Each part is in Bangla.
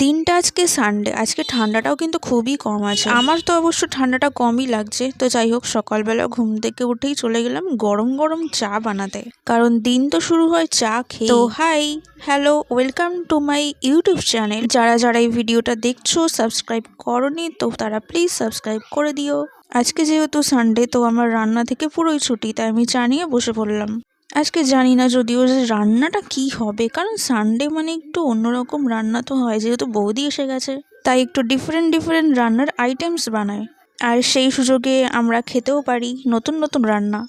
দিনটা আজকে সানডে আজকে ঠান্ডাটাও কিন্তু খুবই কম আছে। আমার তো অবশ্য ঠান্ডাটা কমই লাগছে তো যাই হোক সকালবেলা ঘুম থেকে উঠেই চলে গেলাম গরম গরম চা বানাতে। কারণ দিন তো শুরু হয় চা খেয়ে তো hi hello welcome to my YouTube channel যারা যারা এই ভিডিওটা দেখছ সাবস্ক্রাইব করনি তো তারা প্লিজ সাবস্ক্রাইব করে দিও। আজকে যেহেতু সানডে তো আমার রান্না থেকে পুরোই ছুটি তাই আমি চা নিয়ে বসে পড়লাম। আজকে জানি না যদিও যে রান্নাটা কি হবে, কারণ সানডে মানে একটু অন্যরকম রান্না তো হয়, যেহেতু বৌদি এসে গেছে। তাই একটু ডিফারেন্ট ডিফারেন্ট রান্নার আইটেমস বানায়। আর সেই সুযোগে আমরা খেতেও পারি নতুন নতুন রান্না।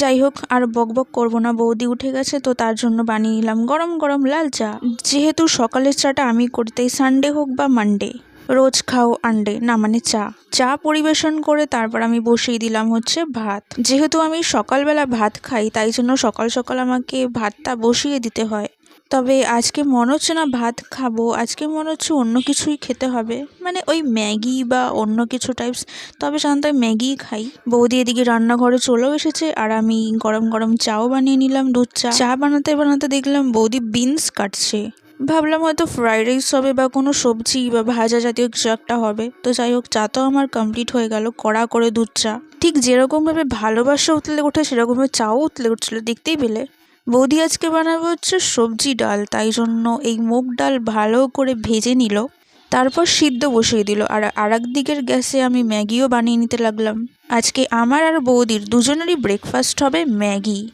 যাই হোক, আর বক বক করব না, বৌদি উঠে গেছে তো তার জন্য বানিয়ে নিলাম গরম গরম লাল চা। যেহেতু সকালের চাটা আমি করতেই সানডে হোক বা মানডে রোজ খাও আন্ডে, না মানে চা। চা পরিবেশন করে তারপর আমি বসিয়ে দিলাম হচ্ছে ভাত। যেহেতু আমি সকালবেলা ভাত খাই, তাই জন্য সকাল সকাল আমাকে ভাতটা বসিয়ে দিতে হয়। তবে আজকে মনে হচ্ছে না ভাত খাব, আজকে মনে হচ্ছে অন্য কিছুই খেতে হবে। মানে ওই ম্যাগি বা অন্য কিছু টাইপস তবে সাধারণত আমি ম্যাগিই খাই। বৌদি এদিকে রান্নাঘরে চলেও এসেছে, আর আমি গরম গরম চাও বানিয়ে নিলাম দুধ চা। চা বানাতে বানাতে দেখলাম বৌদি বিনস কাটছে। ভাবলাম হয়তো ফ্রাইড রাইস হবে বা কোনো সবজি বা ভাজা জাতীয় কিছু একটা হবে। তো যাই হোক, চা তো আমার কমপ্লিট হয়ে গেল, কড়া করে দুধ চা। ঠিক যেরকমভাবে ভালোবাসা উতলে ওঠে, সেরকমভাবে চাও উতলে উঠছিল, দেখতেই পেলে। বৌদি আজকে বানাবে হচ্ছে সবজি ডাল, তাই জন্য এই মুগ ডাল ভালো করে ভেজে নিল, তারপর সিদ্ধ বসিয়ে দিল, আর আরেক দিকের গ্যাসে আমি ম্যাগিও বানিয়ে নিতে লাগলাম। আজকে আমার আর বৌদির দুজনেরই ব্রেকফাস্ট হবে ম্যাগি।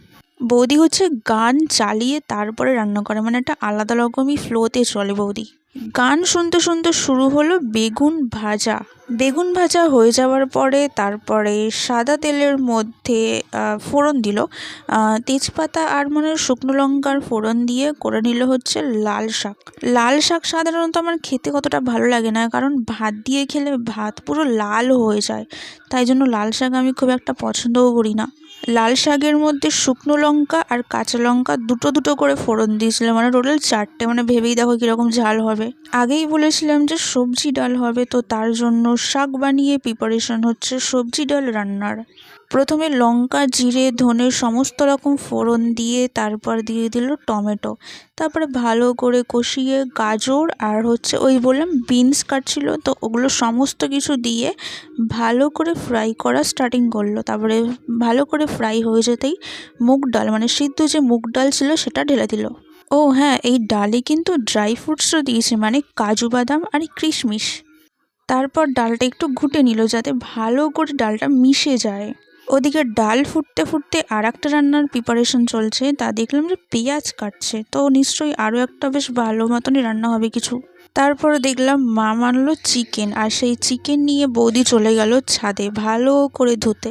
বৌদি হচ্ছে গান চালিয়ে তারপরে রান্না করে মানে একটা আলাদা রকমই ফ্লোতে চলে বৌদি। গান শুনতে শুনতে শুরু হলো বেগুন ভাজা। বেগুন ভাজা হয়ে যাওয়ার পরে তারপরে সাদা তেলের মধ্যে ফোড়ন দিল। তেজপাতা আর মানে শুকনো লঙ্কার ফোড়ন দিয়ে করে নিল হচ্ছে লাল শাক। লাল শাক সাধারণত আমার খেতে কতটা ভালো লাগে না, কারণ ভাত দিয়ে খেলে ভাত পুরো লাল হয়ে যায়। তাই জন্য লাল শাক আমি খুব একটা পছন্দও করি না। লাল শাকের মধ্যে শুকনো লঙ্কা আর কাঁচা লঙ্কা দুটো দুটো করে ফোড়ন দিয়েছিলাম। মানে টোটাল চারটে মানে ভেবেই দেখো কীরকম ঝাল হবে। আগেই বলেছিলাম যে সবজি ডাল হবে, তো তার জন্য শাক বানিয়ে প্রিপারেশন হচ্ছে সবজি ডাল রান্নার। প্রথমে লঙ্কা, জিরে, ধনে সমস্ত রকম ফোড়ন দিয়ে তারপর দিয়ে দিল টমেটো। তারপরে ভালো করে কষিয়ে গাজর আর হচ্ছে ওই বললাম বিনস কাটছিল, তো ওগুলো সমস্ত কিছু দিয়ে ভালো করে ফ্রাই করা স্টার্টিং করল। তারপরে ভালো করে ফ্রাই হয়ে যেতেই মুগ ডাল মানে সিদ্ধ যে মুগ ডাল ছিল সেটা ঢেলে দিল। ও হ্যাঁ এই ডালে কিন্তু ড্রাই ফ্রুটসও দিয়েছে মানে কাজু বাদাম আর কিশমিশ। তারপর ডালটা একটু ঘুটে নিল যাতে ভালো করে ডালটা মিশে যায়। ওদিকে ডাল ফুটতে ফুটতে আর একটা রান্নার প্রিপারেশন চলছে। তা দেখলাম যে পেঁয়াজ কাটছে। তো নিশ্চয়ই আরও একটা বেশ ভালো মতনই রান্না হবে কিছু। তারপরে দেখলাম মা মানলো চিকেন আর সেই চিকেন নিয়ে বৌদি চলে গেল ছাদে ভালো করে ধুতে।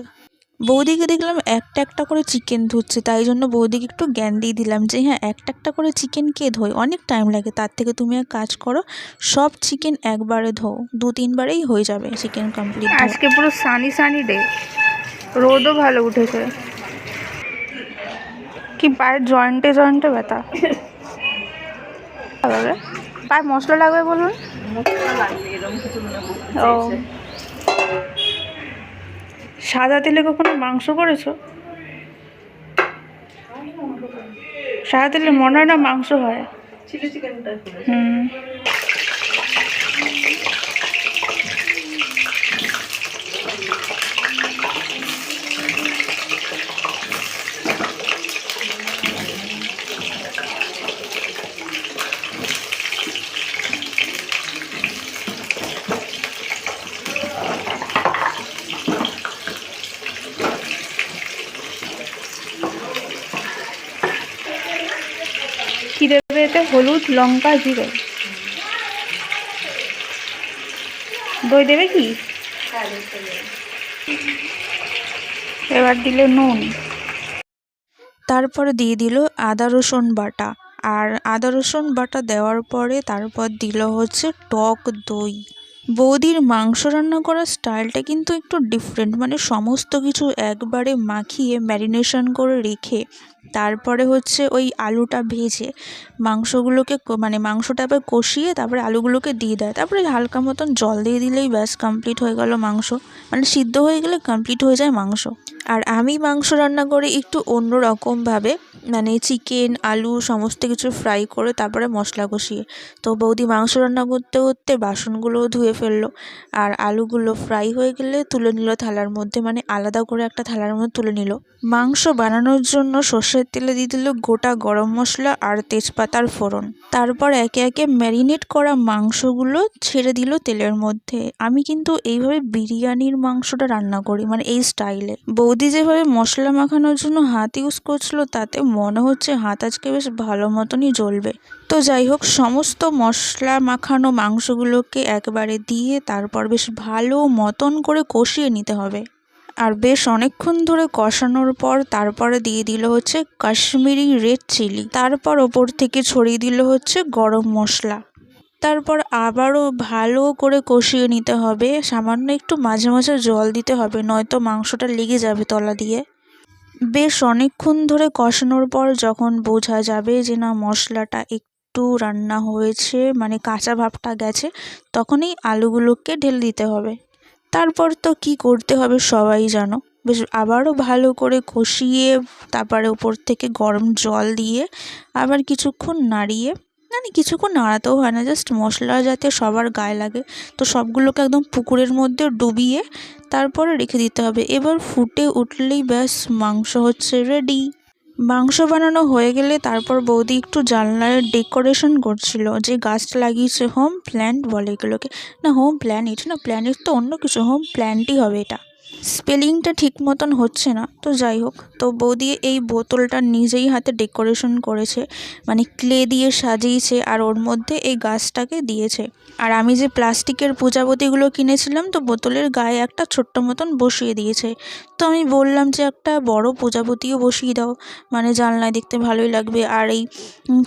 বৌদিকে দেখলাম একটা একটা করে চিকেন ধুচ্ছে। তাই জন্য বৌদিকে একটু জ্ঞান দিয়ে দিলাম যে হ্যাঁ একটা একটা করে চিকেন কে ধোয় অনেক টাইম লাগে। তার থেকে তুমি এক কাজ করো, সব চিকেন একবারে ধো দু তিনবারেই হয়ে যাবে চিকেন কমপ্লিট আজকে পুরো সানি সানি ডে রোদও ভালো উঠেছে। কি পায়ের জয়েন্টে জয়েন্টে ব্যথা? পায়ে মশলা লাগবে বলুন? ও। সাদা তেলে কখনো মাংস করেছ? সাদা তেলে মনে হয় না মাংস হয়। হুম কি দেবে এতে হলুদ, লঙ্কা, জিরে। দই দেবে কি? এবার দিলে নুন। তারপর দিয়ে দিল আদা, রসুন বাটা। আর আদা, রসুন বাটা দেওয়ার পরে তারপর দিল হচ্ছে টক দই। বৌদির মাংস রান্না করার স্টাইলটা কিন্তু একটু ডিফারেন্ট মানে সমস্ত কিছু একবারে মাখিয়ে ম্যারিনেশন করে রেখে তারপরে হচ্ছে ওই আলুটা ভেজে মাংসগুলোকে মানে মাংসটা আবার কষিয়ে তারপরে আলুগুলোকে দিয়ে দেয়। তারপরে হালকা মতন জল দিয়ে দিলেই ব্যাস কমপ্লিট হয়ে গেল মাংস। মানে সিদ্ধ হয়ে গেলে কমপ্লিট হয়ে যায় মাংস। আর আমি মাংস রান্না করে একটু অন্য রকমভাবে মানে চিকেন আলু, সমস্ত কিছু ফ্রাই করে তারপরে মশলা কষিয়ে। তো বৌদি মাংস রান্না করতে করতে বাসনগুলোও ধুয়ে ফেলল। আর আলুগুলো ফ্রাই হয়ে গেলে তুলে নিল থালার মধ্যে মানে আলাদা করে একটা থালার মধ্যে তুলে নিল। মাংস বানানোর জন্য সর্ষের তেলে দিয়ে দিল গোটা গরম মশলা আর তেজপাতার ফোড়ন। তারপর একে একে ম্যারিনেট করা মাংসগুলো ছেড়ে দিল তেলের মধ্যে। আমি কিন্তু এইভাবে বিরিয়ানির মাংসটা রান্না করি মানে এই স্টাইলে বৌদি যেভাবে মশলা মাখানোর জন্য হাত ইউজ করছিল, তাতে মনে হচ্ছে হাত আজকে বেশ ভালো মতনই জ্বলবে। তো যাই হোক, সমস্ত মশলা মাখানো মাংসগুলোকে একবারে দিয়ে তারপর বেশ ভালো মতন করে কষিয়ে নিতে হবে। আর বেশ অনেকক্ষণ ধরে কষানোর পর তারপরে দিয়ে দিল হচ্ছে কাশ্মীরি রেড চিলি তারপর ওপর থেকে ছড়িয়ে দিল হচ্ছে গরম মশলা। তারপর আবারও ভালো করে কষিয়ে নিতে হবে। সামান্য একটু মাঝে মাঝে জল দিতে হবে, নয়তো মাংসটা লেগে যাবে তলা দিয়ে। বেশ অনেকক্ষণ ধরে কষানোর পর যখন বোঝা যাবে যে না মশলাটা একটু রান্না হয়েছে মানে কাঁচা ভাবটা গেছে, তখনই আলুগুলোকে ঢেলে দিতে হবে। তারপর তো কি করতে হবে সবাই জানো। বেশ আবারও ভালো করে কষিয়ে তারপরে উপর থেকে গরম জল দিয়ে আবার কিছুক্ষণ নাড়িয়ে মানে কিছুক্ষণ নাড়াতেও হয় না জাস্ট মশলা যাতে সবার গায়ে লাগে। তো সবগুলোকে একদম পুকুরের মধ্যে ডুবিয়ে তারপরে রেখে দিতে হবে। এবার ফুটে উঠলেই ব্যাস, মাংস হচ্ছে রেডি মাংস বানানো হয়ে গেলে তারপর বৌদি একটু জানলার ডেকোরেশন করছিল, যে গাছটা লাগিয়েছে হোম প্ল্যান্ট বলে এগুলোকে। না হোম প্ল্যানেট না প্ল্যানেট তো অন্য কিছু হোম প্ল্যান্টই হবে এটা। স্পেলিংটা ঠিক মতন হচ্ছে না, তো যাই হোক। তো বৌদি এই বোতলটা নিজেই হাতে ডেকোরেশন করেছে মানে ক্লে দিয়ে সাজিয়েছে আর ওর মধ্যে এই গাছটাকে দিয়েছে। আর আমি যে প্লাস্টিকের প্রজাপতিগুলো কিনেছিলাম, তো বোতলের গায়ে একটা ছোট্ট মতন বসিয়ে দিয়েছে। তো আমি বললাম যে একটা বড় প্রজাপতিও বসিয়ে দাও মানে জানলায় দেখতে ভালোই লাগবে। আর এই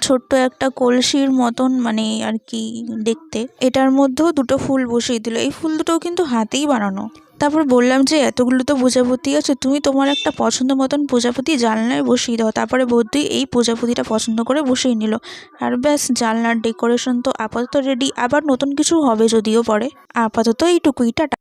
ছোট্ট একটা কলসির মতন মানে আর কি দেখতে, এটার মধ্যেও দুটো ফুল বসিয়ে দিল। এই ফুল দুটোও কিন্তু হাতেই বানানো। তারপর বললাম যে, এতগুলো তো প্রজাপতি আছে, তুমি তোমার একটা পছন্দ মতন প্রজাপতি জানলায় বসিয়ে দাও। তারপরে বৌদি এই প্রজাপতিটা পছন্দ করে বসিয়ে নিল। আর ব্যাস, জানলার ডেকোরেশন তো আপাতত রেডি আবার নতুন কিছু হবে যদিও পরে। আপাতত এইটুকুই, টাটা।